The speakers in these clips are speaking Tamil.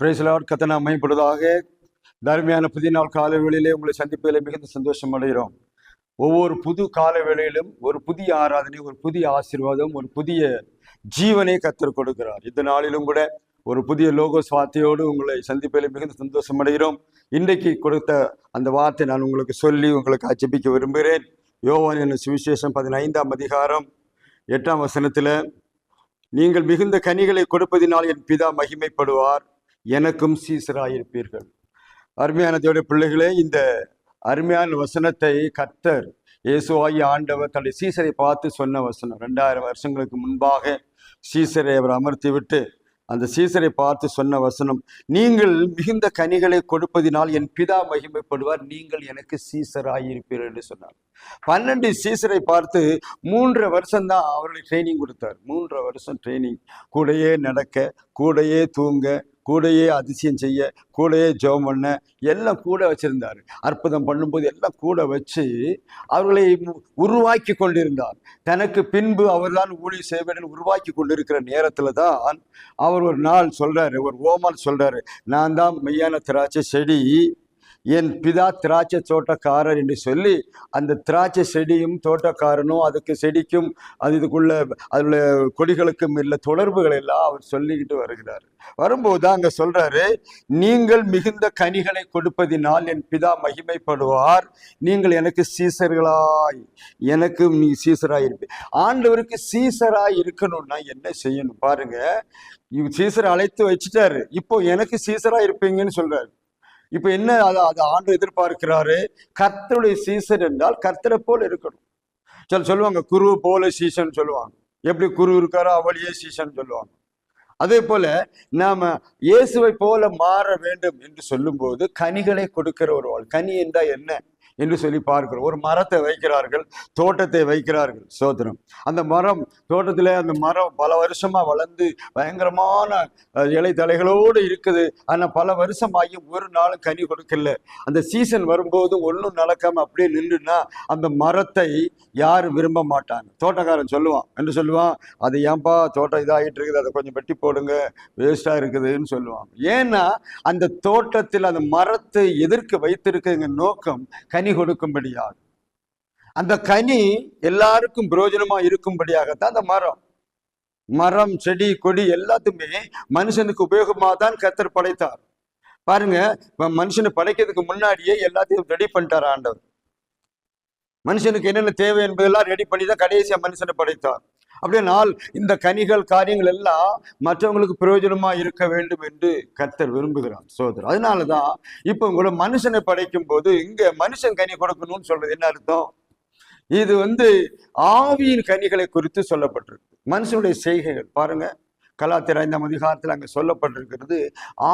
பிரேசலாட் கத்தனா அமைப்படுவதாக தருமையான புதிய நாள் கால வேளையிலே உங்களை சந்திப்பதில் மிகுந்த சந்தோஷம் அடைகிறோம் ஒவ்வொரு புது கால வேளையிலும் ஒரு புதிய ஆராதனை ஒரு புதிய ஆசீர்வாதம் ஒரு புதிய ஜீவனை கத்தர் கொடுக்கிறார். இந்த நாளிலும் கூட ஒரு புதிய லோகோ வார்த்தையோடு உங்களை சந்திப்பதில் மிகுந்த சந்தோஷம் அடைகிறோம் இன்றைக்கு கொடுத்த அந்த வார்த்தை நான் உங்களுக்கு சொல்லி உங்களுக்கு அச்சபிக்க விரும்புகிறேன். யோவான் என்ன சுவிசேஷம் பதினைந்தாம் அதிகாரம் எட்டாம் வசனத்தில் நீங்கள் மிகுந்த கனிகளை கொடுப்பதினால் என் பிதா மகிமைப்படுவார். எனக்கும் சீசராயிருப்பீர்கள். அருமையான தேவடைய பிள்ளைகளே இந்த அருமையான வசனத்தை கத்தர் இயேசுவாகி ஆண்டவர் தன்னுடைய சீசரை பார்த்து சொன்ன வசனம். ரெண்டாயிரம் வருஷங்களுக்கு முன்பாக சீசரை அவர் அமர்த்தி விட்டு அந்த சீசரை பார்த்து சொன்ன வசனம் நீங்கள் மிகுந்த கனிகளை கொடுப்பதினால் என் பிதா மகிமைப்படுவார். நீங்கள் எனக்கு சீசராயிருப்பீர்கள் என்று சொன்னார். பன்னெண்டு சீசரை பார்த்து மூன்றரை வருஷம்தான் அவர்களுக்கு ட்ரைனிங் கொடுத்தார். மூன்றரை வருஷம் ட்ரைனிங் கூடையே நடக்க கூடையே தூங்க கூடையே அதிசயம் செய்ய கூடையே ஜெபம் பண்ண எல்லாம் கூட வச்சுருந்தார். அற்புதம் பண்ணும்போது எல்லாம் கூட வச்சு அவர்களை உருவாக்கி கொண்டிருந்தார். தனக்கு பின்பு அவர்தான் ஊழிய செய்வேன் உருவாக்கி கொண்டிருக்கிற நேரத்தில் தான் அவர் ஒரு நாள் சொல்கிறாரு ஒரு ஓமால் சொல்கிறாரு நான் தான் மெய்யான திராட்சை செடி என் பிதா திராட்சை தோட்டக்காரர் என்று சொல்லி அந்த திராட்சை செடியும் தோட்டக்காரனும் அதுக்கு செடிக்கும் அது இதுக்குள்ள அதில் கொடிகளுக்கும் இல்லை தொடர்புகள் எல்லாம் அவர் சொல்லிக்கிட்டு வருகிறார். வரும்போது அங்க சொல்றாரு நீங்கள் மிகுந்த கனிகளை கொடுப்பதினால் என் பிதா மகிமைப்படுவார். நீங்கள் எனக்கு சீசர்களாய் எனக்கு நீ சீசராய் இருப்பீ ஆண்டவருக்கு சீசராய் இருக்கணும்னா என்ன செய்யணும் பாருங்க. இவ் சீசரை அழைத்து வச்சுட்டாரு. இப்போ எனக்கு சீசரா இருப்பீங்கன்னு சொல்றாரு. இப்ப என்ன அதை அதை ஆண்டு எதிர்பார்க்கிறாரு? கர்த்தருடைய சீசன் என்றால் கர்த்தரை போல இருக்கணும். சில சொல்லுவாங்க குரு போல சீசன் சொல்லுவாங்க. எப்படி குரு இருக்காரோ அவளியே சீசன் சொல்லுவாங்க. அதே போல நாம இயேசுவை போல மாற வேண்டும் என்று சொல்லும்போது கனிகளை கொடுக்கிற ஒரு வாழ் கனி என்றால் என்ன? என்று சொல்லி பார்க்கிறோம். ஒரு மரத்தை வைக்கிறார்கள் தோட்டத்தை வைக்கிறார்கள். சோதனம். அந்த மரம் தோட்டத்தில் அந்த மரம் பல வருஷமா வளர்ந்து பயங்கரமான இலை தலைகளோடு இருக்குது. ஆனால் பல வருஷமாகியும் ஒரு நாளும் கனி கொடுக்கல. அந்த சீசன் வரும்போது ஒன்றும் நடக்காம அப்படியே நின்றுனா அந்த மரத்தை யாரும் விரும்ப மாட்டாங்க. தோட்டக்காரன் சொல்லுவான். என்று சொல்லுவான்? அது ஏன்பா தோட்டம் இதாகிட்டு இருக்குது. அதை கொஞ்சம் வெட்டி போடுங்க. வேஸ்டா இருக்குதுன்னு சொல்லுவாங்க ஏன்னா அந்த தோட்டத்தில் அந்த மரத்தை எதிர்க்க வைத்திருக்க நோக்கம் கனி கொடுக்கும்படியாக. அந்த கனி எல்லாருக்கும் பிரயோஜனமா இருக்கும்படியாகத்தான் அந்த மரம். மரம் செடி கொடி எல்லாத்துமே மனுஷனுக்கு உபயோகமாக தான் கத்தர் படைத்தார். பாருங்க இப்ப மனுஷனை படைக்கிறதுக்கு முன்னாடியே எல்லாத்தையும் ரெடி பண்ணிட்டார் ஆண்டவர். மனுஷனுக்கு என்னென்ன தேவை என்பதெல்லாம் ரெடி பண்ணி தான் கடைசியா மனுஷனை படைத்தார். அப்படின்னால் நாள் இந்த கனிகள் காரியங்கள் எல்லாம் மற்றவங்களுக்கு பிரயோஜனமா இருக்க வேண்டும் என்று கர்த்தர் விரும்புகிறார் சோதரர். அதனாலதான் இப்போ உங்களை மனுஷனை படைக்கும் போது இங்க மனுஷன் கனி கொடுக்கணும்னு சொல்றது என்ன அர்த்தம்? இது வந்து ஆவியின் கனிகளை குறித்து சொல்லப்பட்டிருக்கு. மனுஷனுடைய செய்கைகள் பாருங்க. கலாத்திர ஐந்தாம் அதிகாரத்தில் அங்கே சொல்லப்பட்டிருக்கிறது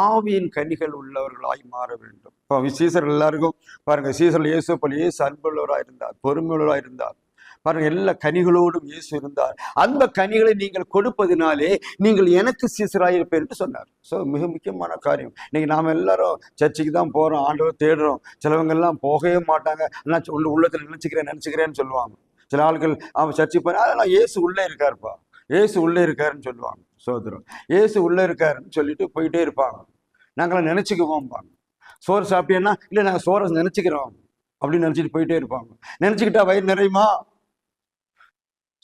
ஆவியின் கனிகள் உள்ளவர்களாய் மாற வேண்டும். இப்போ சீசர் எல்லாருக்கும் பாருங்க சீசர் இயேசு போல இயேசு அன்புள்ளவராக இருந்தார் பொறுமையுள்ளவராக இருந்தார் பாருங்க எல்லா கனிகளோடும் இயேசு இருந்தார். அந்த கனிகளை நீங்கள் கொடுப்பதினாலே நீங்கள் எனக்கு சீசராயிருப்பேன் என்று சொன்னார். ஸோ மிக முக்கியமான காரியம். இன்னைக்கு நாம் எல்லாரும் சர்ச்சுக்கு தான் போகிறோம் ஆண்டவர் தேடுறோம். சிலவங்கெல்லாம் போகவே மாட்டாங்க. நான் உள்ள உள்ளத்தில் நினச்சிக்கிறேன் நினச்சிக்கிறேன்னு சொல்லுவாங்க. சில ஆட்கள் அவன் சர்ச்சுக்கு போய் அதெல்லாம் இயேசு உள்ளே இருக்காருப்பா. இயேசு உள்ளே இருக்காருன்னு சொல்லுவாங்க. சோதரம். இயேசு உள்ளே இருக்காருன்னு சொல்லிட்டு போயிட்டே இருப்பாங்க. நாங்களாம் நினச்சிக்குவோம்பாங்க சோறு சாப்பிட்டேன்னா இல்லை நாங்கள் சோறை நினச்சிக்கிறோம். அப்படின்னு நினச்சிட்டு போயிட்டே இருப்பாங்க. நினச்சிக்கிட்டா வயிறு நிறையுமா?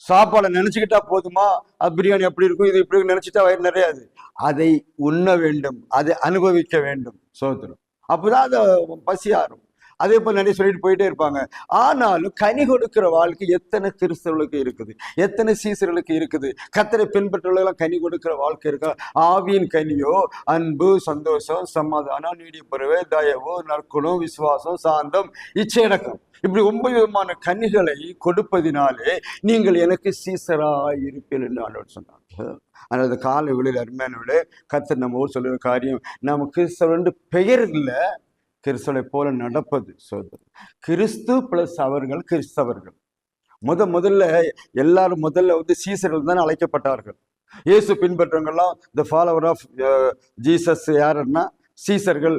சாப்பாடை நினைச்சுக்கிட்டா போதுமா? அது பிரியாணி எப்படி இருக்கும் இது இப்படி நினச்சிட்டா வயிறு நிறையாது. அதை உண்ண வேண்டும் அதை அனுபவிக்க வேண்டும் சோதரம் அப்போதான் அந்த பசி ஆறும் அதே போல் நிறைய சொல்லிட்டு போயிட்டே இருப்பாங்க. ஆனாலும் கனி கொடுக்கிற வாழ்க்கை எத்தனை கிறிஸ்தவர்களுக்கு இருக்குது? எத்தனை சீசர்களுக்கு இருக்குது? கத்தனை பின்பற்றவர்களெல்லாம் கனி கொடுக்கிற வாழ்க்கை இருக்கா? ஆவியின் கனியோ அன்பு சந்தோஷம் சமாதானம் நீடிய பருவே தயவு நற்குணம் விசுவாசம் சாந்தம் இச்சையடக்கம் இப்படி ஒன்பது விதமான கனிகளை கொடுப்பதினாலே நீங்கள் எனக்கு சீசராய் இருப்பீர்கள் என்று ஆண்டவர் சொன்னார். அந்த காலை விளையில் அருமையான விட கத்தர் நம்ம ஊர் சொல்லுற காரியம் நமக்கு பெயர் இல்லை. கிறிஸ்தலை போல நடப்பது. சோதரர் கிறிஸ்து பிளஸ் அவர்கள் கிறிஸ்தவர்கள். முத முதல்ல எல்லாரும் முதல்ல வந்து சீசர்கள் தான் அழைக்கப்பட்டார்கள். இயேசு பின்பற்றவங்கெல்லாம் த ஃபாலோவர் ஆஃப் ஜீசஸ் யாருன்னா சீசர்கள்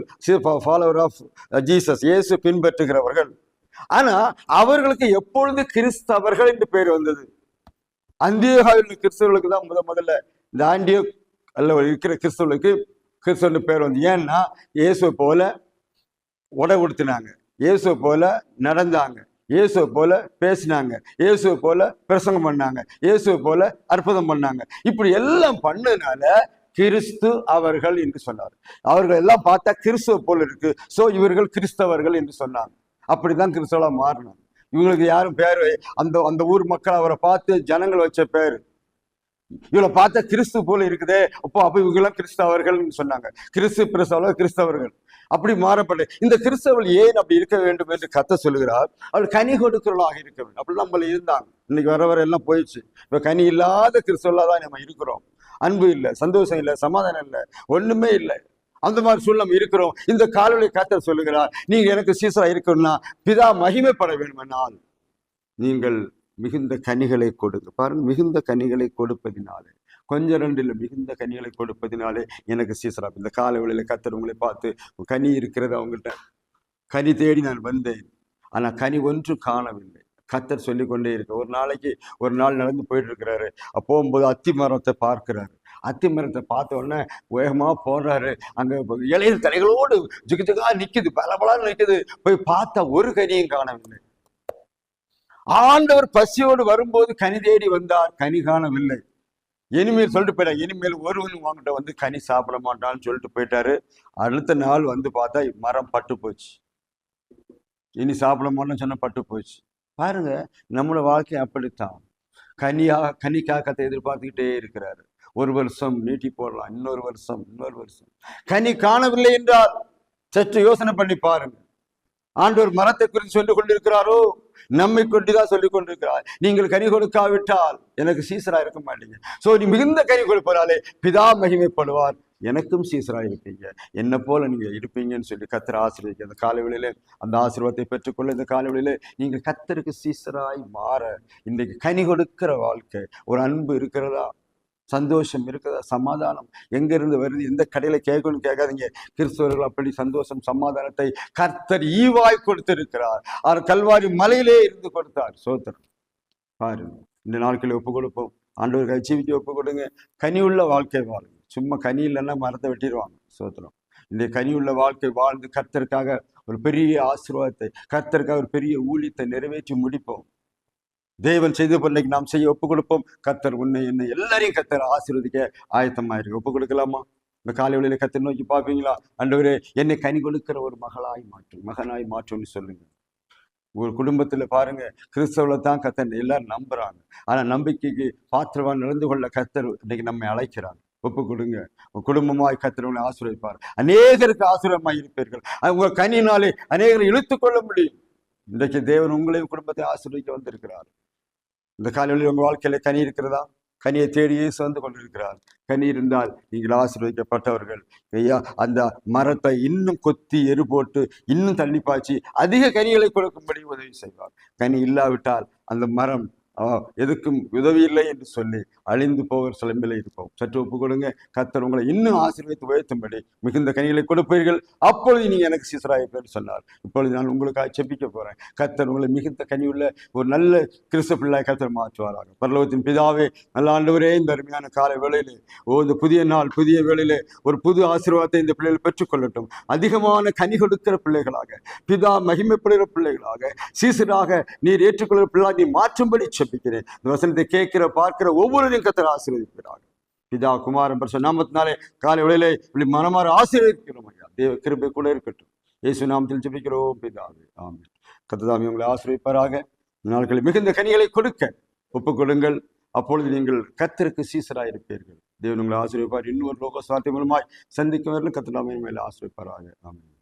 ஃபாலோவர் ஆஃப் ஜீசஸ் இயேசு பின்பற்றுகிறவர்கள். ஆனா அவர்களுக்கு எப்பொழுது கிறிஸ்தவர்கள் என்று பேர் வந்தது? அந்தியோகாவில் கிறிஸ்தவர்களுக்கு தான் முத முதல்ல இந்த ஆண்டியோ அல்ல இருக்கிற கிறிஸ்தவர்களுக்கு கிறிஸ்தவன்னு பேர் வந்து ஏன்னா இயேசுவை போல உடை உடுத்தினாங்க. இயேசுவை போல நடந்தாங்க. இயேசுவை போல பேசினாங்க. இயேசுவை போல பிரசங்கம் பண்ணாங்க. இயேசுவை போல அற்புதம் பண்ணாங்க. இப்படி எல்லாம் பண்ணதுனால கிறிஸ்து அவர்கள் என்று சொன்னார். அவர்கள் எல்லாம் பார்த்தா கிறிஸ்துவ போல இருக்கு. ஸோ இவர்கள் கிறிஸ்தவர்கள் என்று சொன்னாங்க. அப்படிதான் கிறிஸ்தவலா மாறினாங்க. இவங்களுக்கு யாரும் பேர் அந்த அந்த ஊர் மக்கள் அவரை பார்த்து ஜனங்கள் வச்ச பேர். இவளை பார்த்தா கிறிஸ்து போல இருக்குதே. அப்போ அப்போ இவங்கெல்லாம் கிறிஸ்தவர்கள்னு சொன்னாங்க. கிறிஸ்து பிரசவர்கள் கிறிஸ்தவர்கள். அப்படி மாறப்பட்டு இந்த கிறிஸ்தவள் ஏன் அப்படி இருக்க வேண்டும் என்று கத்த சொல்கிறார் அவள் கனி கொடுக்கிறவளாக இருக்க வேண்டும். அப்படி நம்மள இருந்தாங்க. இன்னைக்கு வர வர எல்லாம் போயிடுச்சு. இப்ப கனி இல்லாத கிறிஸ்தவர்களா தான் நம்ம இருக்கிறோம். அன்பு இல்லை சந்தோஷம் இல்லை சமாதானம் இல்லை ஒண்ணுமே இல்லை. அந்த மாதிரி சூழல் நம்ம இருக்கிறோம். இந்த காலொலி கத்தர் சொல்லுகிறார் நீங்க எனக்கு சீசரா இருக்கணும்னா பிதா மகிமைப்பட வேண்டுமென்றால் நீங்கள் மிகுந்த கனிகளை கொடுங்க. பாருங்க மிகுந்த கனிகளை கொடுப்பதினாலே கொஞ்சம் ரெண்டில் மிகுந்த கனிகளை கொடுப்பதினாலே எனக்கு சீசராப். இந்த காலை வேளையில கத்தர் உங்களை பார்த்து கனி இருக்கிறது அவங்கள்ட்ட. கனி தேடி நான் வந்தேன். ஆனா கனி ஒன்று காணவில்லை. கத்தர் சொல்லி கொண்டே இருக்க ஒரு நாளைக்கு ஒரு நாள் நடந்து போயிட்டு இருக்கிறாரு அப்போ போகும்போது அத்தி மரத்தை பார்க்கிறாரு. அத்தி மரத்தை பார்த்த உடனே வேகமா போடுறாரு அங்க இளைய தலைகளோடு ஜுக்கு ஜுக்கா நிக்குது பல பலன்னு நிக்குது. போய் பார்த்தா ஒரு கனியும் காணவில்லை. ஆண்டவர் பசியோடு வரும்போது கனி தேடி வந்தார். கனி காணவில்லை. இனிமேல் சொல்லிட்டு போயிட்டார் இனிமேல் ஒருவன் உங்ககிட்ட வந்து கனி சாப்பிட மாட்டான்னு சொல்லிட்டு போயிட்டாரு. அடுத்த நாள் வந்து பார்த்தா மரம் பட்டு போச்சு. இனி சாப்பிட மாட்டோம்னு சொன்னால் பட்டு போச்சு. பாருங்க நம்மளோட வாழ்க்கை அப்படித்தான். கனியாக கனி காக்கத்தை எதிர்பார்த்துக்கிட்டே இருக்கிறாரு. ஒரு வருஷம் நீட்டி போடலாம் இன்னொரு வருஷம் இன்னொரு வருஷம். கனி காணவில்லை என்றால் சற்று யோசனை பண்ணி பாருங்க. ஆண்டவர் மரத்தை குறித்து சொல்லிக் கொண்டிருக்கிறாரோ? நம்மை கொண்டுதான் சொல்லிக் கொண்டிருக்கிறார். நீங்கள் கனி கொடுக்காவிட்டால் எனக்கு சீசரா இருக்க மாட்டீங்க. சோ நீ மிகுந்த கனி கொடுப்பதாலே பிதா மகிமைப்படுவார். எனக்கும் சீசரா இருப்பீங்க. என்ன போல நீங்க இருப்பீங்கன்னு சொல்லி கத்திர ஆசிரியர் அந்த காலவெளியில அந்த ஆசீர்வாதத்தை பெற்றுக்கொள்ள இந்த காலவெளியில நீங்க கத்தருக்கு சீசராய் மாற இன்றைக்கு கனி கொடுக்கிற வாழ்க்கை ஒரு அன்பு இருக்கிறதா? சந்தோஷம் இருக்கிறதா சமாதானம். எங்கேருந்து வருது? எந்த கடையில் கேட்கணும்னு கேட்காதீங்க. கிறிஸ்தவர்கள் அப்படி சந்தோஷம் சமாதானத்தை கர்த்தர் ஈவாய் கொடுத்திருக்கிறார். அவர் கல்வாரி மலையிலே இருந்து கொடுத்தார். சோத்திரம். பாருங்க. இந்த நாட்களில் ஒப்பு கொடுப்போம். ஆண்டவர் ஜீவிக்கு ஒப்பு கொடுங்க. கனி உள்ள வாழ்க்கை வாழுங்க சும்மா கனி இல்லைன்னா மரத்தை வெட்டிடுவாங்க. சோத்திரம். இந்த கனி உள்ள வாழ்க்கை வாழ்ந்து கர்த்தருக்காக ஒரு பெரிய ஆசீர்வாதத்தை கர்த்தருக்காக ஒரு பெரிய ஊழியத்தை நிறைவேற்றி முடிப்போம். தேவன் செய்த பிள்ளைக்கு நாம் செய்ய ஒப்பு கொடுப்போம். கத்தர் உன்னை என்ன எல்லாரையும் கத்தர் ஆசீர்வதிக்க ஆயத்தமா இருக்கு ஒப்பு கொடுக்கலாமா? இந்த காலை வழியில் கத்தர் நோக்கி பார்ப்பீங்களா? ஆண்டவரே என்னை கனி கொடுக்கிற ஒரு மகளாய் மாற்றும் மகனாய் மாற்றும்னு சொல்லுங்க. ஒரு குடும்பத்துல பாருங்க கிறிஸ்தவில் தான் கத்தர் எல்லாரும் நம்புறாங்க. ஆனா நம்பிக்கைக்கு பாத்திரவான் நடந்து கொள்ள கத்தர் இன்னைக்கு நம்மை அழைக்கிறாங்க ஒப்பு கொடுங்க. உங்க குடும்பமாய் கத்திரவங்களை உங்களை ஆசீர்வதிப்பார். அநேகருக்கு ஆசீர்வமாய் இருப்பீர்கள். உங்க கனியினாலே அநேகரை இழுத்து கொள்ள முடியும். இன்றைக்கு தேவன் உங்களையும் குடும்பத்தை ஆசீர்வதிக்க வந்திருக்கிறார். இந்த காலையில் உங்க வாழ்க்கையில கனி இருக்கிறதா? கனியை தேடியே சுமந்து கொண்டிருக்கிறார். கனி இருந்தால் நீங்கள் ஆசீர்வதிக்கப்பட்டவர்கள். ஐயா அந்த மரத்தை இன்னும் கொத்தி எரு போட்டு இன்னும் தள்ளி பாய்ச்சி அதிக கனிகளை கொடுக்கும்படி உதவி செய்வார். கனி இல்லாவிட்டால் அந்த மரம் எதுக்கும் உதவி இல்லை என்று சொல்லி அழிந்து போகிற சிலம்பில் இருப்போம். சற்று ஒப்பு கொடுங்க. கத்தர் உங்களை இன்னும் ஆசீர்வித்து உயர்த்தும்படி மிகுந்த கனிகளை கொடுப்பீர்கள். அப்பொழுது நீங்கள் எனக்கு சீசராயிருப்பேன் சொன்னார். இப்பொழுது நான் உங்களுக்காக செப்பிக்க போறேன். கத்தர் உங்களை மிகுந்த கனியுள்ள ஒரு நல்ல கிறிஸ்து பிள்ளை கத்தர் மாற்றுவாராக. பரலோகத்தின் பிதாவே நல்ல ஆண்டவரே இந்த அருமையான கால வேளையிலே ஓ இந்த புதிய நாள் புதிய வேளையிலே ஒரு புது ஆசீர்வாதத்தை இந்த பிள்ளைகள் பெற்றுக்கொள்ளட்டும். அதிகமான கனி கொடுக்கிற பிள்ளைகளாக பிதா மகிமைப்படுகிற பிள்ளைகளாக சீசராக நீர் ஏற்றுக்கொள்கிற பிள்ளை நீ மாற்றும்படி செப்பிக்கிறேன் இந்த வசனத்தை கேட்கிற பார்க்கிற ஒவ்வொருவரையும் கத்தர் ஆசீர்வதிக்கிறார் பிதா குமாரன் பரிசு நாமத்தினாலே காலை வேளையிலே இப்படி மனமாற ஆசீர்வதிக்கிறோம் ஐயா. தேவ கிருபை கூட இருக்கட்டும். இயேசு நாமத்தில் ஜெபிக்கிறோம் பிதாவே. ஆமே கத்ததாமி உங்களை ஆசீர்வதிப்பாராக. நாட்களில் மிகுந்த கனிகளை கொடுக்க ஒப்புக் கொடுங்கள். அப்பொழுது நீங்கள் கத்திற்கு சீசராக இருப்பீர்கள். தேவன் உங்களை ஆசிரியப்பார் இன்னொரு லோக சாத்திய மூலமாய் சந்திக்கும் கத்ததாமே மேலே ஆசிரியப்பாராக ஆமென்.